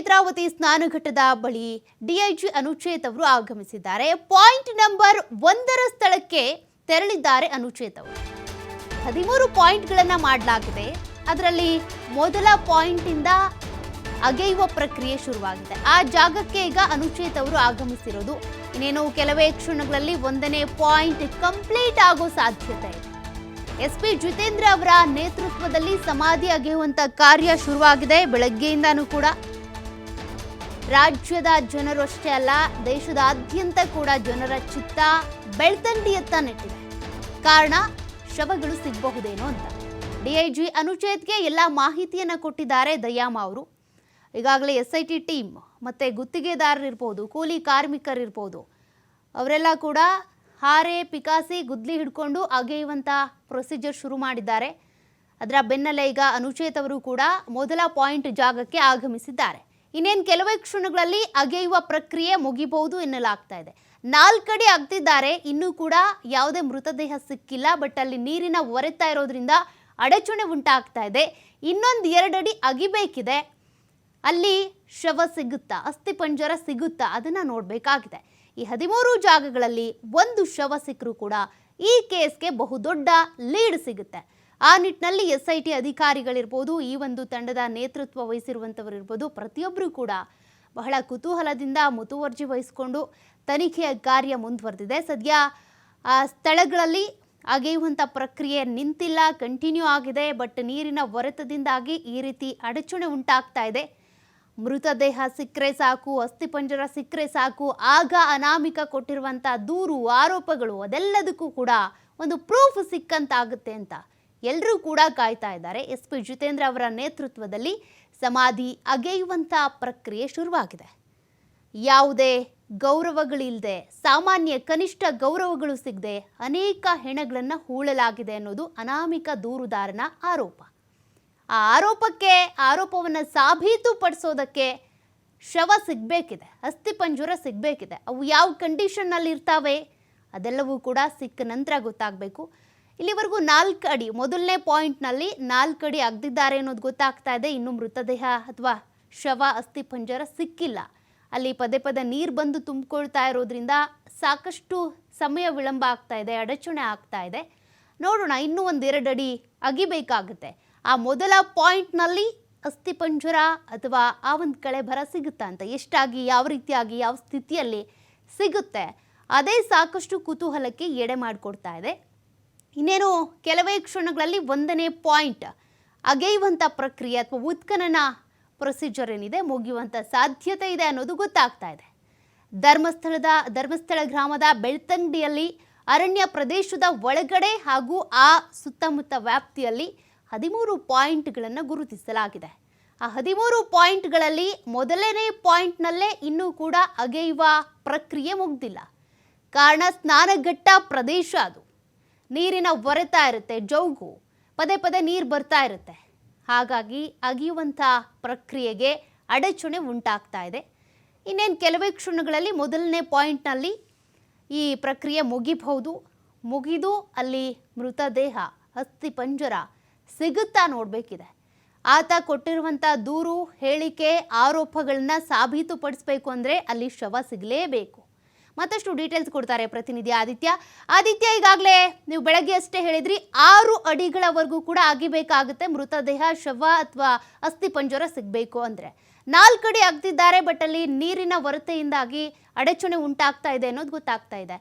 ನೇತ್ರಾವತಿ ಸ್ನಾನಘಟ್ಟದ ಬಳಿ ಡಿಐಜಿ ಅನುಚೇತ್ ಅವರು ಆಗಮಿಸಿದ್ದಾರೆ. ಪಾಯಿಂಟ್ ನಂಬರ್ ಒಂದರ ಸ್ಥಳಕ್ಕೆ ತೆರಳಿದ್ದಾರೆ ಅನುಚೇತ್ ಅವರು. ಹದಿಮೂರು ಪಾಯಿಂಟ್ಗಳನ್ನ ಮಾಡಲಾಗಿದೆ. ಅದರಲ್ಲಿ ಮೊದಲ ಪಾಯಿಂಟ್ ಇಂದ ಅಗೆಯುವ ಪ್ರಕ್ರಿಯೆ ಶುರುವಾಗಿದೆ. ಆ ಜಾಗಕ್ಕೆ ಈಗ ಅನುಚೇತ್ ಅವರು ಆಗಮಿಸಿರೋದು. ಇನ್ನೇನು ಕೆಲವೇ ಕ್ಷಣಗಳಲ್ಲಿ ಒಂದನೇ ಪಾಯಿಂಟ್ ಕಂಪ್ಲೀಟ್ ಆಗೋ ಸಾಧ್ಯತೆ ಇದೆ. ಎಸ್ ಪಿ ಜಿತೇಂದ್ರ ಅವರ ನೇತೃತ್ವದಲ್ಲಿ ಸಮಾಧಿ ಅಗೆಯುವಂತ ಕಾರ್ಯ ಶುರುವಾಗಿದೆ. ಬೆಳಗ್ಗೆಯಿಂದನೂ ಕೂಡ ರಾಜ್ಯದ ಜನರು ಅಷ್ಟೇ ಅಲ್ಲ, ದೇಶದಾದ್ಯಂತ ಕೂಡ ಜನರ ಚಿತ್ತ ಬೆಳ್ತಂಡಿಯತ್ತ ನೆಟ್ಟಿದೆ. ಕಾರಣ, ಶವಗಳು ಸಿಗಬಹುದೇನೋ ಅಂತ. ಡಿಐಜಿ ಅನುಚೇತ್ಗೆ ಎಲ್ಲ ಮಾಹಿತಿಯನ್ನ ಕೊಟ್ಟಿದ್ದಾರೆ ದಯಾಮ ಅವರು. ಈಗಾಗಲೇ ಎಸ್ ಐ ಟಿ ಟೀಮ್, ಮತ್ತು ಗುತ್ತಿಗೆದಾರರಿರ್ಬೋದು ಕೂಲಿ ಕಾರ್ಮಿಕರಿರ್ಬೋದು ಅವರೆಲ್ಲ ಕೂಡ ಹಾರೆ ಪಿಕಾಸಿ ಗುದ್ಲಿ ಹಿಡ್ಕೊಂಡು ಅಗೆಯುವಂಥ ಪ್ರೊಸೀಜರ್ ಶುರು ಮಾಡಿದ್ದಾರೆ. ಅದರ ಬೆನ್ನಲ್ಲೇ ಈಗ ಅನುಚೇತ್ ಅವರು ಕೂಡ ಮೊದಲ ಪಾಯಿಂಟ್ ಜಾಗಕ್ಕೆ ಆಗಮಿಸಿದ್ದಾರೆ. ಇನ್ನೇನು ಕೆಲವೇ ಕ್ಷಣಗಳಲ್ಲಿ ಅಗೆಯುವ ಪ್ರಕ್ರಿಯೆ ಮುಗಿಬಹುದು ಎನ್ನಲಾಗ್ತಾ ಇದೆ. ನಾಲ್ಕಡಿ ಅಗ್ತಿದ್ದಾರೆ, ಇನ್ನೂ ಕೂಡ ಯಾವುದೇ ಮೃತದೇಹ ಸಿಕ್ಕಿಲ್ಲ, ಬಟ್ ಅಲ್ಲಿ ನೀರಿನ ಒರೆತಾ ಇರೋದ್ರಿಂದ ಅಡಚಣೆ ಉಂಟಾಗ್ತಾ ಇದೆ. ಇನ್ನೊಂದು ಎರಡಡಿ ಅಗಿಬೇಕಿದೆ. ಅಲ್ಲಿ ಶವ ಸಿಗುತ್ತಾ, ಅಸ್ಥಿ ಪಂಜರ ಸಿಗುತ್ತಾ ಅದನ್ನ ನೋಡಬೇಕಾಗಿದೆ. ಈ ಹದಿಮೂರು ಜಾಗಗಳಲ್ಲಿ ಒಂದು ಶವ ಸಿಕ್ಕರೂ ಕೂಡ ಈ ಕೇಸ್ಗೆ ಬಹುದೊಡ್ಡ ಲೀಡ್ ಸಿಗುತ್ತೆ. ಆ ನಿಟ್ಟಿನಲ್ಲಿ ಎಸ್ ಐ ಟಿ ಅಧಿಕಾರಿಗಳಿರ್ಬೋದು, ಈ ಒಂದು ತಂಡದ ನೇತೃತ್ವ ವಹಿಸಿರುವಂಥವ್ರು ಇರ್ಬೋದು ಪ್ರತಿಯೊಬ್ಬರು ಕೂಡ ಬಹಳ ಕುತೂಹಲದಿಂದ ಮುತುವರ್ಜಿ ವಹಿಸಿಕೊಂಡು ತನಿಖೆಯ ಕಾರ್ಯ ಮುಂದುವರೆದಿದೆ. ಸದ್ಯ, ಆ, ಸ್ಥಳಗಳಲ್ಲಿ ಅಗೆಯುವಂಥ ಪ್ರಕ್ರಿಯೆ ನಿಂತಿಲ್ಲ ಕಂಟಿನ್ಯೂ ಆಗಿದೆ ಬಟ್ ನೀರಿನ ಒರೆತದಿಂದಾಗಿ ಈ ರೀತಿ ಅಡಚಣೆ ಉಂಟಾಗ್ತಾ ಇದೆ. ಮೃತದೇಹ ಸಿಕ್ಕರೆ ಸಾಕು ಅಸ್ಥಿಪಂಜರ ಸಿಕ್ಕರೆ ಸಾಕು, ಆಗ ಅನಾಮಿಕ ಕೊಟ್ಟಿರುವಂಥ ದೂರು, ಆರೋಪಗಳು ಅದೆಲ್ಲದಕ್ಕೂ ಕೂಡ ಒಂದು ಪ್ರೂಫ್ ಸಿಕ್ಕಂತಾಗುತ್ತೆ ಅಂತ ಎಲ್ಲರೂ ಕೂಡ ಕಾಯ್ತಾ ಇದ್ದಾರೆ. ಎಸ್ ಪಿ ಜಿತೇಂದ್ರ ಅವರ ನೇತೃತ್ವದಲ್ಲಿ ಸಮಾಧಿ ಅಗೆಯುವಂಥ ಪ್ರಕ್ರಿಯೆ ಶುರುವಾಗಿದೆ. ಯಾವುದೇ ಗೌರವಗಳಿಲ್ಲದೆ, ಸಾಮಾನ್ಯ ಕನಿಷ್ಠ ಗೌರವಗಳು ಸಿಗದೆ ಅನೇಕ ಹೆಣಗಳನ್ನು ಹೂಳಲಾಗಿದೆ ಅನ್ನೋದು ಅನಾಮಿಕ ದೂರುದಾರನ ಆರೋಪ. ಆ ಆರೋಪಕ್ಕೆ, ಆರೋಪವನ್ನು ಸಾಬೀತುಪಡಿಸೋದಕ್ಕೆ ಶವ ಸಿಗಬೇಕಿದೆ ಅಸ್ಥಿಪಂಜರ ಸಿಗಬೇಕಿದೆ. ಅವು ಯಾವ ಕಂಡೀಷನ್ನಲ್ಲಿ ಇರ್ತಾವೆ ಅದೆಲ್ಲವೂ ಕೂಡ ಸಿಕ್ಕ ನಂತರ ಗೊತ್ತಾಗಬೇಕು. ಇಲ್ಲಿವರೆಗೂ ನಾಲ್ಕು ಅಡಿ, ಮೊದಲನೇ ಪಾಯಿಂಟ್ನಲ್ಲಿ ನಾಲ್ಕು ಅಡಿ ಅಗ್ದಿದ್ದಾರೆ ಅನ್ನೋದು ಗೊತ್ತಾಗ್ತಾ ಇದೆ. ಇನ್ನು ಮೃತದೇಹ ಅಥವಾ ಶವ ಅಸ್ಥಿಪಂಜರ ಸಿಕ್ಕಿಲ್ಲ. ಅಲ್ಲಿ ಪದೇ ಪದೇ ನೀರು ಬಂದು ತುಂಬಿಕೊಳ್ತಾ ಇರೋದ್ರಿಂದ ಸಾಕಷ್ಟು ಸಮಯ ವಿಳಂಬ ಆಗ್ತಾ ಇದೆ, ಅಡಚಣೆ ಆಗ್ತಾ ಇದೆ. ನೋಡೋಣ, ಇನ್ನೂ ಒಂದೆರಡು ಅಡಿ ಅಗಿಬೇಕಾಗುತ್ತೆ. ಆ ಮೊದಲ ಪಾಯಿಂಟ್ನಲ್ಲಿ ಅಸ್ಥಿಪಂಜರ ಅಥವಾ ಆ ಒಂದು ಕಳೆ ಬರ ಸಿಗುತ್ತಾ ಅಂತ, ಎಷ್ಟಾಗಿ, ಯಾವ ರೀತಿಯಾಗಿ, ಯಾವ ಸ್ಥಿತಿಯಲ್ಲಿ ಸಿಗುತ್ತೆ, ಅದೇ ಸಾಕಷ್ಟು ಕುತೂಹಲಕ್ಕೆ ಎಡೆ ಮಾಡಿಕೊಡ್ತಾ ಇದೆ. ಇನ್ನೇನು ಕೆಲವೇ ಕ್ಷಣಗಳಲ್ಲಿ ಒಂದನೇ ಪಾಯಿಂಟ್ ಅಗೆಯುವಂಥ ಪ್ರಕ್ರಿಯೆ ಅಥವಾ ಉತ್ಖನನ ಪ್ರೊಸೀಜರ್ ಏನಿದೆ, ಮುಗಿಯುವಂಥ ಸಾಧ್ಯತೆ ಇದೆ ಅನ್ನೋದು ಗೊತ್ತಾಗ್ತಾ ಇದೆ. ಧರ್ಮಸ್ಥಳದ, ಧರ್ಮಸ್ಥಳ ಗ್ರಾಮದ ಬೆಳ್ತಂಗಡಿಯಲ್ಲಿ, ಅರಣ್ಯ ಪ್ರದೇಶದ ಒಳಗಡೆ ಹಾಗೂ ಆ ಸುತ್ತಮುತ್ತ ವ್ಯಾಪ್ತಿಯಲ್ಲಿ ಹದಿಮೂರು ಪಾಯಿಂಟ್ಗಳನ್ನು ಗುರುತಿಸಲಾಗಿದೆ. ಆ ಹದಿಮೂರು ಪಾಯಿಂಟ್ಗಳಲ್ಲಿ ಮೊದಲನೇ ಪಾಯಿಂಟ್ನಲ್ಲೇ ಇನ್ನೂ ಕೂಡ ಅಗೆಯುವ ಪ್ರಕ್ರಿಯೆ ಮುಗ್ದಿಲ್ಲ. ಕಾರಣ, ಸ್ನಾನಘಟ್ಟ ಪ್ರದೇಶ ಅದು. ನೀರಿನ ಒರೆತಾ ಇರುತ್ತೆ, ಜೌಗು. ಪದೇ ಪದೇ ನೀರು ಬರ್ತಾ ಇರುತ್ತೆ. ಹಾಗಾಗಿ ಅಗಿಯುವಂಥ ಪ್ರಕ್ರಿಯೆಗೆ ಅಡಚಣೆ ಉಂಟಾಗ್ತಾ ಇದೆ. ಇನ್ನೇನು ಕೆಲವೇ ಕ್ಷಣಗಳಲ್ಲಿ ಮೊದಲನೇ ಪಾಯಿಂಟ್ನಲ್ಲಿ ಈ ಪ್ರಕ್ರಿಯೆ ಮುಗಿಬಹುದು. ಮುಗಿದು ಅಲ್ಲಿ ಮೃತದೇಹ ಅಸ್ಥಿ ಪಂಜರ ಸಿಗುತ್ತಾ ನೋಡಬೇಕಿದೆ. ಆತ ಕೊಟ್ಟಿರುವಂಥ ದೂರು, ಹೇಳಿಕೆ, ಆರೋಪಗಳನ್ನ ಸಾಬೀತುಪಡಿಸಬೇಕು ಅಂದರೆ ಅಲ್ಲಿ ಶವ ಸಿಗಲೇಬೇಕು. ಮತ್ತಷ್ಟು ಡೀಟೇಲ್ಸ್ ಕೊಡ್ತಾರೆ ಪ್ರತಿನಿಧಿ ಆದಿತ್ಯ. ಆದಿತ್ಯ, ಈಗಾಗಲೇ ನೀವು ಬೆಳಗ್ಗೆ ಅಷ್ಟೇ ಹೇಳಿದ್ರಿ, ಆರು ಅಡಿಗಳವರೆಗೂ ಕೂಡ ಆಗಿಬೇಕಾಗುತ್ತೆ ಮೃತದೇಹ, ಶವ ಅಥವಾ ಅಸ್ಥಿ ಪಂಜರ ಸಿಗಬೇಕು ಅಂದರೆ. ನಾಲ್ಕಡಿ ಆಗ್ತಿದ್ದಾರೆ ಬಟ್ ಅಲ್ಲಿ ನೀರಿನ ವರತೆಯಿಂದಾಗಿ ಅಡಚಣೆ ಉಂಟಾಗ್ತಾ ಇದೆ ಅನ್ನೋದು ಗೊತ್ತಾಗ್ತಾ ಇದೆ.